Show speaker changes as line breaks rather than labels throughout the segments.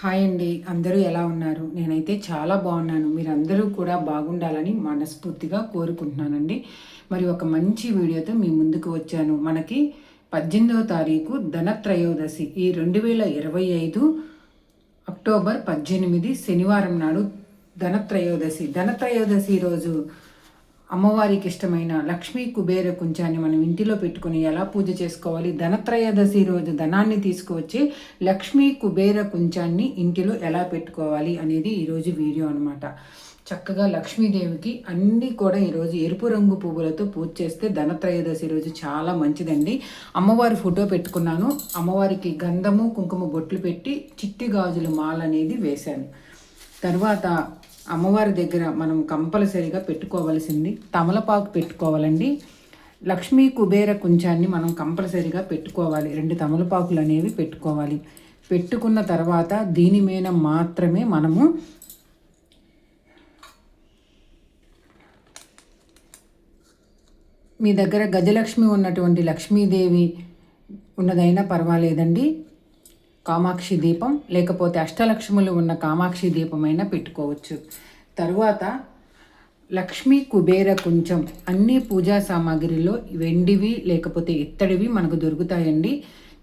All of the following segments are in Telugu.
హాయ్ అండి అందరూ ఎలా ఉన్నారు? నేనైతే చాలా బాగున్నాను. మీరందరూ కూడా బాగుండాలని మనస్ఫూర్తిగా కోరుకుంటున్నానండి. మరి ఒక మంచి వీడియోతో మీ ముందుకు వచ్చాను. మనకి పద్దెనిమిదవ తారీఖు ధనత్రయోదశి. ఈ రెండు వేల ఇరవై ఐదు అక్టోబర్ పద్దెనిమిది శనివారం నాడు ధనత్రయోదశి. ధనత్రయోదశి రోజు అమ్మవారికి ఇష్టమైన లక్ష్మీ కుబేర కుంచాన్ని మనం ఇంటిలో పెట్టుకుని ఎలా పూజ చేసుకోవాలి? ధనత్రయోదశి రోజు ధనాన్ని తీసుకువచ్చి లక్ష్మీ కుబేర కుంచాన్ని ఇంటిలో ఎలా పెట్టుకోవాలి అనేది ఈరోజు వీడియో అనమాట చక్కగా లక్ష్మీదేవికి అన్నీ కూడా ఈరోజు ఎరుపు రంగు పువ్వులతో పూజ చేస్తే ధనత్రయోదశి రోజు చాలా మంచిదండి. అమ్మవారి ఫోటో పెట్టుకున్నాను. అమ్మవారికి గంధము కుంకుమ బొట్లు పెట్టి చిట్టి గాజుల మాల అనేది వేశాను. తర్వాత అమ్మవారి దగ్గర మనం కంపల్సరీగా పెట్టుకోవలసింది తమలపాకు పెట్టుకోవాలండి. లక్ష్మీ కుబేర కుంచాన్ని మనం కంపల్సరీగా పెట్టుకోవాలి. రెండు తమలపాకులు అనేవి పెట్టుకోవాలి. పెట్టుకున్న తర్వాత దీని మీద మాత్రమే మనము మీ దగ్గర గజలక్ష్మి ఉన్నటువంటి లక్ష్మీదేవి ఉన్నదైనా పర్వాలేదండి. కామాక్షి దీపం లేకపోతే అష్టలక్ష్ములు ఉన్న కామాక్షి దీపమైనా పెట్టుకోవచ్చు. తరువాత లక్ష్మీ కుబేర కుంచం. అన్ని పూజా సామాగ్రిలో వెండివి లేకపోతే ఇత్తడివి మనకు దొరుకుతాయండి.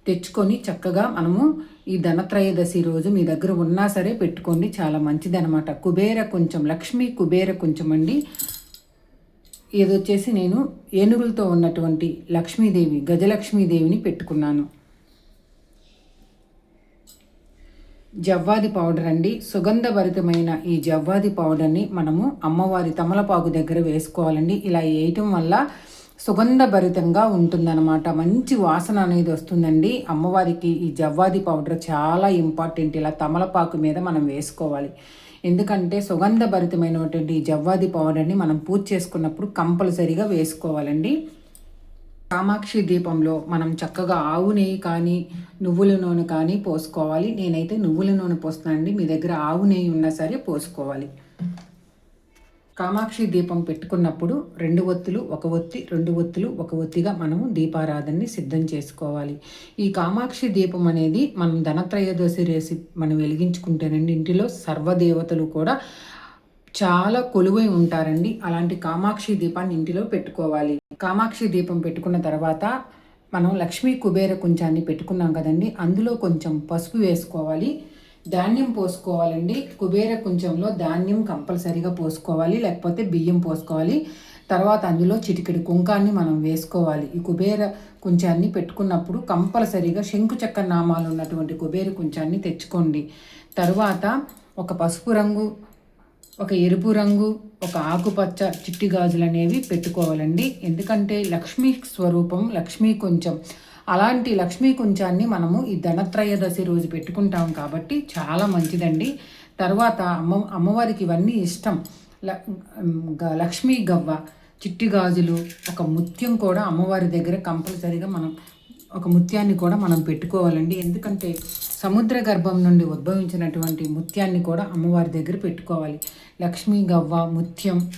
తెచ్చుకొని చక్కగా మనము ఈ ధనత్రయోదశి రోజు మీ దగ్గర ఉన్నా సరే పెట్టుకోండి. చాలా మంచిదనమాట కుబేర కొంచెం లక్ష్మీ కుబేర కొంచెం అండి. ఇది వచ్చేసి నేను ఏనుగులతో ఉన్నటువంటి లక్ష్మీదేవి గజలక్ష్మీదేవిని పెట్టుకున్నాను. జవ్వాది పౌడర్ అండి. సుగంధభరితమైన ఈ జవ్వాది పౌడర్ని మనము అమ్మవారి తమలపాకు దగ్గర వేసుకోవాలండి. ఇలా వేయటం వల్ల సుగంధభరితంగా ఉంటుందన్నమాట. మంచి వాసన అనేది వస్తుందండి. అమ్మవారికి ఈ జవ్వాది పౌడర్ చాలా ఇంపార్టెంట్ ఇలా తమలపాకు మీద మనం వేసుకోవాలి. ఎందుకంటే సుగంధభరితమైనటువంటి ఈ జవ్వాది పౌడర్ని మనం పూజ చేసుకున్నప్పుడు కంపల్సరీగా వేసుకోవాలండి. కామాక్షి దీపంలో మనం చక్కగా ఆవు నెయ్యి కానీ నువ్వుల నూనె కానీ పోసుకోవాలి. నేనైతే నువ్వుల నూనె పోస్తానండి మీ దగ్గర ఆవు నెయ్యి ఉన్నా సరే పోసుకోవాలి. కామాక్షి దీపం పెట్టుకున్నప్పుడు రెండు ఒత్తులు ఒక ఒత్తి రెండు ఒత్తులు ఒక ఒత్తిగా మనము దీపారాధనని సిద్ధం చేసుకోవాలి. ఈ కామాక్షి దీపం అనేది మనం ధనత్రయోదశి రేసి మనం వెలిగించుకుంటేనండి ఇంటిలో సర్వదేవతలు కూడా చాలా కొలువై ఉంటారండి. అలాంటి కామాక్షి దీపాన్ని ఇంటిలో పెట్టుకోవాలి. కామాక్షి దీపం పెట్టుకున్న తర్వాత మనం లక్ష్మీ కుబేర కుంచాన్ని పెట్టుకున్నాం కదండి. అందులో కొంచెం పసుపు వేసుకోవాలి. ధాన్యం పోసుకోవాలండి. కుబేర కుంచంలో ధాన్యం కంపల్సరీగా పోసుకోవాలి. లేకపోతే బియ్యం పోసుకోవాలి. తర్వాత అందులో చిటికెడు కుంకాన్ని మనం వేసుకోవాలి. ఈ కుబేర కుంచాన్ని పెట్టుకున్నప్పుడు కంపల్సరీగా శంకు చక్ర నామాలు ఉన్నటువంటి కుబేర కుంచాన్ని తెచ్చుకోండి. తర్వాత ఒక పసుపు రంగు ఒక ఎరుపు రంగు ఒక ఆకుపచ్చ చిట్టి గాజులు అనేవి పెట్టుకోవాలండి. ఎందుకంటే లక్ష్మీ స్వరూపం లక్ష్మీ కొంచెం. అలాంటి లక్ష్మీ కుంచాన్ని మనము ఈ ధనత్రయోదశి రోజు పెట్టుకుంటాం కాబట్టి చాలా మంచిదండి. తర్వాత అమ్మ అమ్మవారికి ఇవన్నీ ఇష్టం. లక్ష్మీ గవ్వ చిట్టి గాజులు ఒక ముత్యం కూడా అమ్మవారి దగ్గర కంపల్సరీగా మనం ఒక ముత్యాన్ని కూడా మనం పెట్టుకోవాలండి. ఎందుకంటే సముద్ర గర్భం నుండి ఉద్భవించినటువంటి ముత్యాన్ని కూడా అమ్మవారి దగ్గర పెట్టుకోవాలి. లక్ష్మీ గవ్వ ముత్యం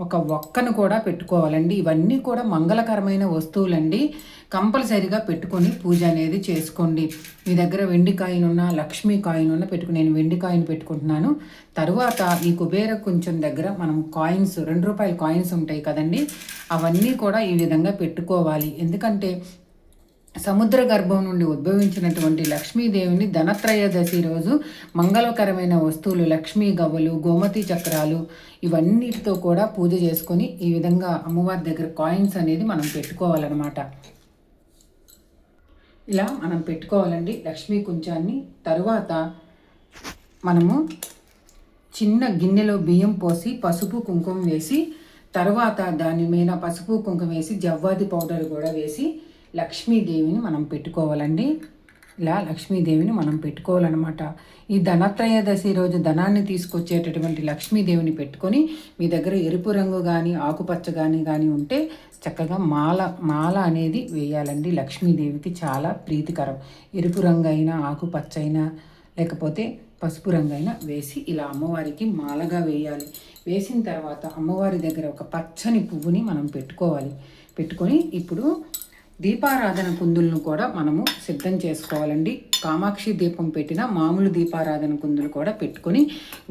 ఒక ఒక్కను కూడా పెట్టుకోవాలండి. ఇవన్నీ కూడా మంగళకరమైన వస్తువులండి. కంపల్సరీగా పెట్టుకొని పూజ అనేది చేసుకోండి. మీ దగ్గర వెండి కాయిన్ ఉన్న లక్ష్మీ కాయిన్ ఉన్న పెట్టుకుని నేను వెండి కాయిన్ పెట్టుకుంటున్నాను. తరువాత ఈ కుబేర కొంచెం దగ్గర మనం కాయిన్స్ రెండు రూపాయల కాయిన్స్ ఉంటాయి కదండి. అవన్నీ కూడా ఈ విధంగా పెట్టుకోవాలి. ఎందుకంటే సముద్ర గర్భం నుండి ఉద్భవించినటువంటి లక్ష్మీదేవిని ధనత్రయోదశి రోజు మంగళకరమైన వస్తువులు లక్ష్మీ గవ్వలు గోమతి చక్రాలు ఇవన్నిటితో కూడా పూజ చేసుకొని ఈ విధంగా అమ్మవారి దగ్గర కాయిన్స్ అనేది మనం పెట్టుకోవాలన్నమాట. ఇలా మనం పెట్టుకోవాలండి లక్ష్మీ కుంచాన్ని. తరువాత మనము చిన్న గిన్నెలో బియ్యం పోసి పసుపు కుంకుమ వేసి తర్వాత దాని మీద పసుపు కుంకుమ వేసి జవ్వాది పౌడర్ కూడా వేసి లక్ష్మీదేవిని మనం పెట్టుకోవాలండి. ఇలా లక్ష్మీదేవిని మనం పెట్టుకోవాలన్నమాట. ఈ ధనత్రయోదశి రోజు ధనాన్ని తీసుకొచ్చేటటువంటి లక్ష్మీదేవిని పెట్టుకొని మీ దగ్గర ఎరుపు రంగు కానీ ఆకుపచ్చ కానీ కానీ ఉంటే చక్కగా మాల మాల అనేది వేయాలండి. లక్ష్మీదేవికి చాలా ప్రీతికరం. ఎరుపు రంగు అయినా ఆకుపచ్చ అయినా లేకపోతే పసుపు రంగు అయినా వేసి ఇలా అమ్మవారికి మాలగా వేయాలి. వేసిన తర్వాత అమ్మవారి దగ్గర ఒక పచ్చని పువ్వుని మనం పెట్టుకోవాలి. పెట్టుకొని ఇప్పుడు దీపారాధన కుందులను కూడా మనము సిద్ధం చేసుకోవాలండి. కామాక్షి దీపం పెట్టిన మామూలు దీపారాధన కుందులు కూడా పెట్టుకొని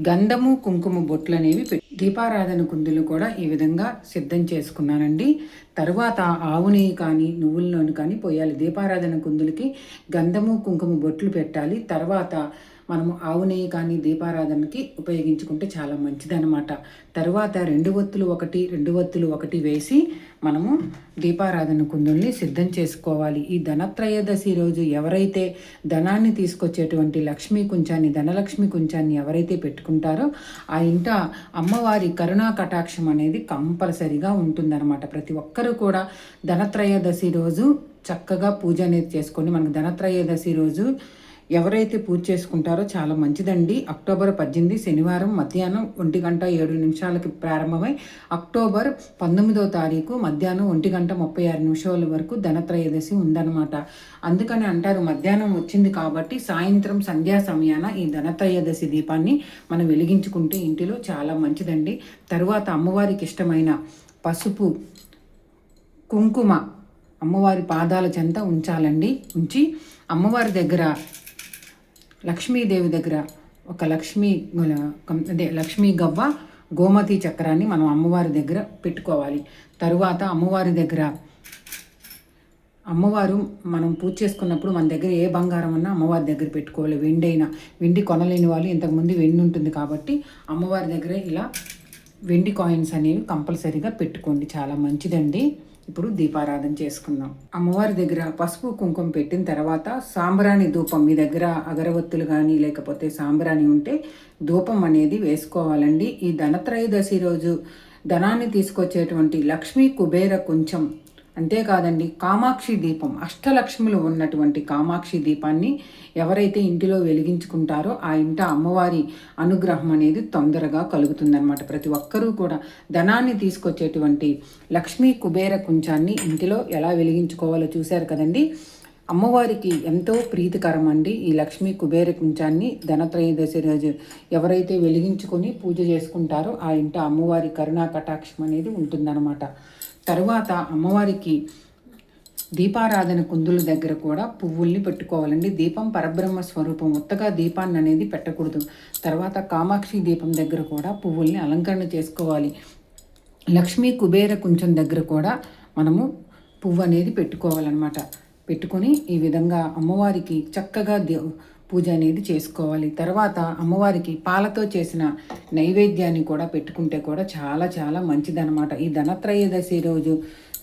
గంధము కుంకుమ బొట్లు అనేవి దీపారాధన కుందులు కూడా ఈ విధంగా సిద్ధం చేసుకున్నానండి. తర్వాత ఆవు నెయ్యి కానీ నువ్వుల నూనె కానీ పోయాలి. దీపారాధన కుందులకి గంధము కుంకుమ బొట్లు పెట్టాలి. తర్వాత మనము ఆవు నెయ్యి కానీ దీపారాధనకి ఉపయోగించుకుంటే చాలా మంచిదనమాట తర్వాత రెండు ఒత్తులు ఒకటి రెండు ఒత్తులు ఒకటి వేసి మనము దీపారాధన కుందుల్ని సిద్ధం చేసుకోవాలి. ఈ ధనత్రయోదశి రోజు ఎవరైతే ధనాన్ని తీసుకొచ్చేటువంటి లక్ష్మీ కుంచాన్ని ధనలక్ష్మి కుంచాన్ని ఎవరైతే పెట్టుకుంటారో ఆ ఇంట అమ్మవారి కరుణా కటాక్షం అనేది కంపల్సరిగా ఉంటుందన్నమాట. ప్రతి ఒక్కరూ కూడా ధనత్రయోదశి రోజు చక్కగా పూజ అనేది చేసుకొని మనకు ధనత్రయోదశి రోజు ఎవరైతే పూజ చేసుకుంటారో చాలా మంచిదండి. అక్టోబర్ పద్దెనిమిది శనివారం మధ్యాహ్నం ఒంటి గంట ఏడు నిమిషాలకి ప్రారంభమై అక్టోబర్ పంతొమ్మిదో తారీఖు మధ్యాహ్నం ఒంటి గంట ముప్పై ఆరు నిమిషాల వరకు ధనత్రయోదశి ఉందన్నమాట. అందుకని అంటారు మధ్యాహ్నం వచ్చింది కాబట్టి సాయంత్రం సంధ్యా సమయాన ఈ ధనత్రయోదశి దీపాన్ని మనం వెలిగించుకుంటే ఇంటిలో చాలా మంచిదండి. తరువాత అమ్మవారికి ఇష్టమైన పసుపు కుంకుమ అమ్మవారి పాదాల చెంత ఉంచాలండి. ఉంచి అమ్మవారి దగ్గర లక్ష్మీదేవి దగ్గర ఒక లక్ష్మీ అదే లక్ష్మీ గవ్వ గోమతి చక్రాన్ని మనం అమ్మవారి దగ్గర పెట్టుకోవాలి. తరువాత అమ్మవారి దగ్గర అమ్మవారు మనం పూజ చేసుకున్నప్పుడు మన దగ్గర ఏ బంగారం ఉన్నా అమ్మవారి దగ్గర పెట్టుకోవాలి. వెండైనా వెండి కొనలేని వాళ్ళు ఇంతకుముందు వెండి ఉంటుంది కాబట్టి అమ్మవారి దగ్గర ఇలా వెండి కాయిన్స్ అనేవి కంపల్సరీగా పెట్టుకోండి. చాలా మంచిదండి. ఇప్పుడు దీపారాధన చేసుకుందాం. అమ్మవారి దగ్గర పసుపు కుంకుమ పెట్టిన తర్వాత సాంబ్రాణి ధూపం మీ దగ్గర అగరవత్తులు కానీ లేకపోతే సాంబ్రాణి ఉంటే ధూపం అనేది వేసుకోవాలండి. ఈ ధనత్రయోదశి రోజు ధనాన్ని తీసుకొచ్చేటువంటి లక్ష్మీ కుబేర కొంచెం అంతేకాదండి కామాక్షి దీపం అష్టలక్ష్ములు ఉన్నటువంటి కామాక్షి దీపాన్ని ఎవరైతే ఇంటిలో వెలిగించుకుంటారో ఆ ఇంట అమ్మవారి అనుగ్రహం అనేది తొందరగా కలుగుతుందన్నమాట. ప్రతి ఒక్కరూ కూడా ధనాన్ని తీసుకొచ్చేటువంటి లక్ష్మీ కుబేర కుంచాన్ని ఇంటిలో ఎలా వెలిగించుకోవాలో చూశారు కదండి. అమ్మవారికి ఎంతో ప్రీతికరం అండి ఈ లక్ష్మీ కుబేర కుంచాన్ని. ధనత్రయోదశి రోజు ఎవరైతే వెలిగించుకొని పూజ చేసుకుంటారో ఆ ఇంట అమ్మవారి కరుణా కటాక్షం అనేది ఉంటుందన్నమాట. తరువాత అమ్మవారికి దీపారాధన కుందుల దగ్గర కూడా పువ్వుల్ని పెట్టుకోవాలండి. దీపం పరబ్రహ్మ స్వరూపం ఉత్తగా దీపాన్ని అనేది పెట్టకూడదు. తర్వాత కామాక్షి దీపం దగ్గర కూడా పువ్వుల్ని అలంకరణ చేసుకోవాలి. లక్ష్మీ కుబేర కుంచం దగ్గర కూడా మనము పువ్వు అనేది పెట్టుకోవాలన్నమాట. పెట్టుకొని ఈ విధంగా అమ్మవారికి చక్కగా పూజ అనేది చేసుకోవాలి. తర్వాత అమ్మవారికి పాలతో చేసిన నైవేద్యాన్ని కూడా పెట్టుకుంటే కూడా చాలా చాలా మంచిదనమాట ఈ ధనత్రయోదశి రోజు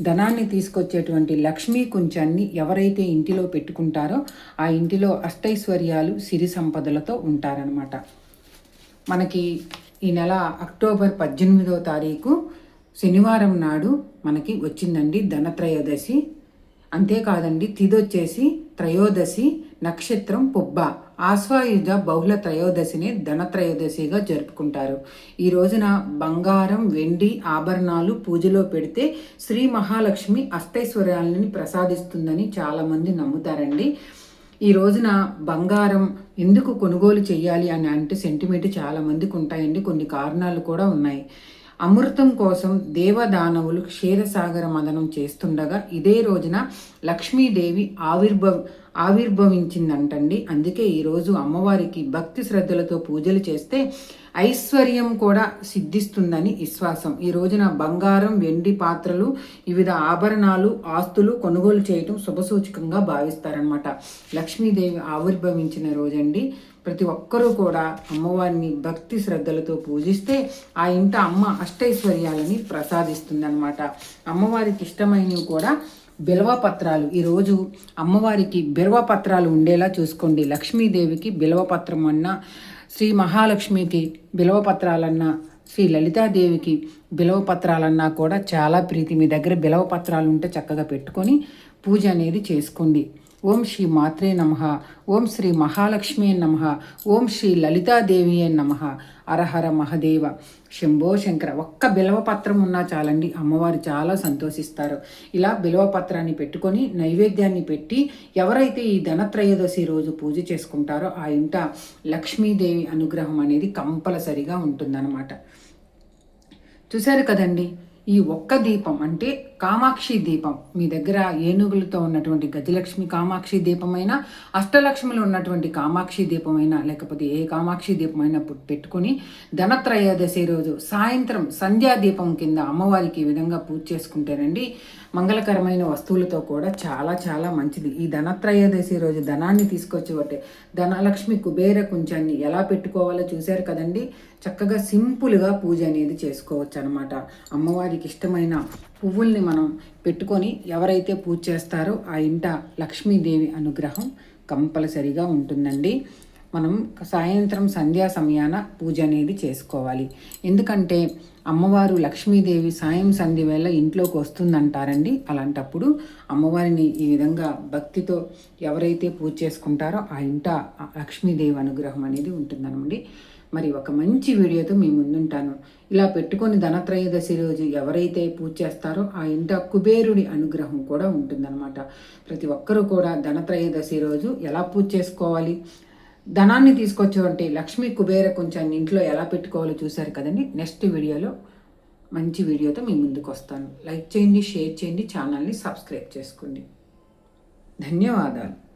ధనాన్ని తీసుకొచ్చేటువంటి లక్ష్మీ కుంచాన్ని ఎవరైతే ఇంటిలో పెట్టుకుంటారో ఆ ఇంటిలో అష్టైశ్వర్యాలు సిరి సంపదలతో ఉంటారనమాట మనకి ఈ నెల అక్టోబర్ పద్దెనిమిదో తారీఖు శనివారం నాడు మనకి వచ్చిందండి ధనత్రయోదశి. అంతేకాదండి తిదొచ్చేసి త్రయోదశి నక్షత్రం పుబ్బ. ఆశ్వాయుజ బహుళ త్రయోదశిని ధనత్రయోదశిగా జరుపుకుంటారు. ఈ రోజున బంగారం వెండి ఆభరణాలు పూజలో పెడితే శ్రీ మహాలక్ష్మి అష్టైశ్వర్యాలని ప్రసాదిస్తుందని చాలామంది నమ్ముతారండి. ఈ రోజున బంగారం ఎందుకు కొనుగోలు చేయాలి అని అంటే సెంటిమెంట్ చాలా మందికి ఉంటాయండి. కొన్ని కారణాలు కూడా ఉన్నాయి. అమృతం కోసం దేవదానవులు క్షీరసాగర మదనం చేస్తుండగా ఇదే రోజున లక్ష్మీదేవి ఆవిర్భవ ఆవిర్భవించిందంటండి. అందుకే ఈరోజు అమ్మవారికి భక్తి శ్రద్ధలతో పూజలు చేస్తే ఐశ్వర్యం కూడా సిద్ధిస్తుందని విశ్వాసం. ఈ రోజున బంగారం వెండి పాత్రలు వివిధ ఆభరణాలు ఆస్తులు కొనుగోలు చేయటం శుభసూచకంగా భావిస్తారనమాట లక్ష్మీదేవి ఆవిర్భవించిన రోజండి. ప్రతి ఒక్కరూ కూడా అమ్మవారిని భక్తి శ్రద్ధలతో పూజిస్తే ఆ ఇంట అమ్మ అష్టైశ్వర్యాలని ప్రసాదిస్తుందన్నమాట. అమ్మవారికి ఇష్టమైనవి కూడా బిల్వపత్రాలు ఈరోజు అమ్మవారికి బిల్వపత్రాలు ఉండేలా చూసుకోండి. లక్ష్మీదేవికి బిల్వపత్రం అన్నా శ్రీ మహాలక్ష్మికి బిల్వపత్రాలన్నా శ్రీ లలితాదేవికి బిలవపత్రాలన్నా కూడా చాలా ప్రీతి. మీ దగ్గర బిలవపత్రాలు ఉంటే చక్కగా పెట్టుకొని పూజ అనేది చేసుకోండి. ఓం శ్రీ మాత్రే నమ. ఓం శ్రీ మహాలక్ష్మి నమ. ఓం శ్రీ లలితాదేవి నమ. అరహర మహదేవ. శంభో శంకర ఒక్క బిలవపత్రం ఉన్నా చాలండి. అమ్మవారు చాలా సంతోషిస్తారు. ఇలా బిలవపత్రాన్ని పెట్టుకొని నైవేద్యాన్ని పెట్టి ఎవరైతే ఈ ధనత్రయోదశి రోజు పూజ చేసుకుంటారో ఆ ఇంట లక్ష్మీదేవి అనుగ్రహం అనేది కంపల్సరిగా ఉంటుందన్నమాట. చూశారు కదండి? ఈ ఒక్క దీపం అంటే కామాక్షి దీపం. మీ దగ్గర ఏనుగులతో ఉన్నటువంటి గజలక్ష్మి కామాక్షి దీపమైనా అష్టలక్ష్మిలో ఉన్నటువంటి కామాక్షి దీపమైనా లేకపోతే ఏ కామాక్షి దీపమైనా పెట్టుకొని ధనత్రయోదశి రోజు సాయంత్రం సంధ్యా దీపం కింద అమ్మవారికి ఈ విధంగా పూజ చేసుకుంటేనండి మంగళకరమైన వస్తువులతో కూడా చాలా చాలా మంచిది. ఈ ధనత్రయోదశి రోజు ధనాన్ని తీసుకొచ్చి ధనలక్ష్మి కుబేర కుంచాన్ని ఎలా పెట్టుకోవాలో చూశారు కదండి? చక్కగా సింపుల్గా పూజ అనేది చేసుకోవచ్చు అనమాట అమ్మవారికి ఇష్టమైన పువ్వుల్ని మనం పెట్టుకొని ఎవరైతే పూజ చేస్తారో ఆ ఇంట లక్ష్మీదేవి అనుగ్రహం కంపల్సరిగా ఉంటుందండి. మనం సాయంత్రం సంధ్యా సమయాన పూజ అనేది చేసుకోవాలి. ఎందుకంటే అమ్మవారు లక్ష్మీదేవి సాయం సంధ్య వేళ ఇంట్లోకి వస్తుందంటారండి. అలాంటప్పుడు అమ్మవారిని ఈ విధంగా భక్తితో ఎవరైతే పూజ చేసుకుంటారో ఆ ఇంట లక్ష్మీదేవి అనుగ్రహం అనేది ఉంటుందనండి మరి ఒక మంచి వీడియోతో మీ ముందుంటాను. ఇలా పెట్టుకొని ధనత్రయోదశి రోజు ఎవరైతే పూజ చేస్తారో ఆ ఇంట కుబేరుడి అనుగ్రహం కూడా ఉంటుందన్నమాట. ప్రతి ఒక్కరూ కూడా ధనత్రయోదశి రోజు ఎలా పూజ చేసుకోవాలి? ధనాన్ని తీసుకొచ్చేవంటి లక్ష్మీ కుబేర కొంచెం ఇంట్లో ఎలా పెట్టుకోవాలో చూశారు కదండి? నెక్స్ట్ వీడియోలో మంచి వీడియోతో మీ ముందుకు వస్తాను. లైక్ చేయండి షేర్ చేయండి ఛానల్ని సబ్స్క్రైబ్ చేసుకోండి. ధన్యవాదాలు.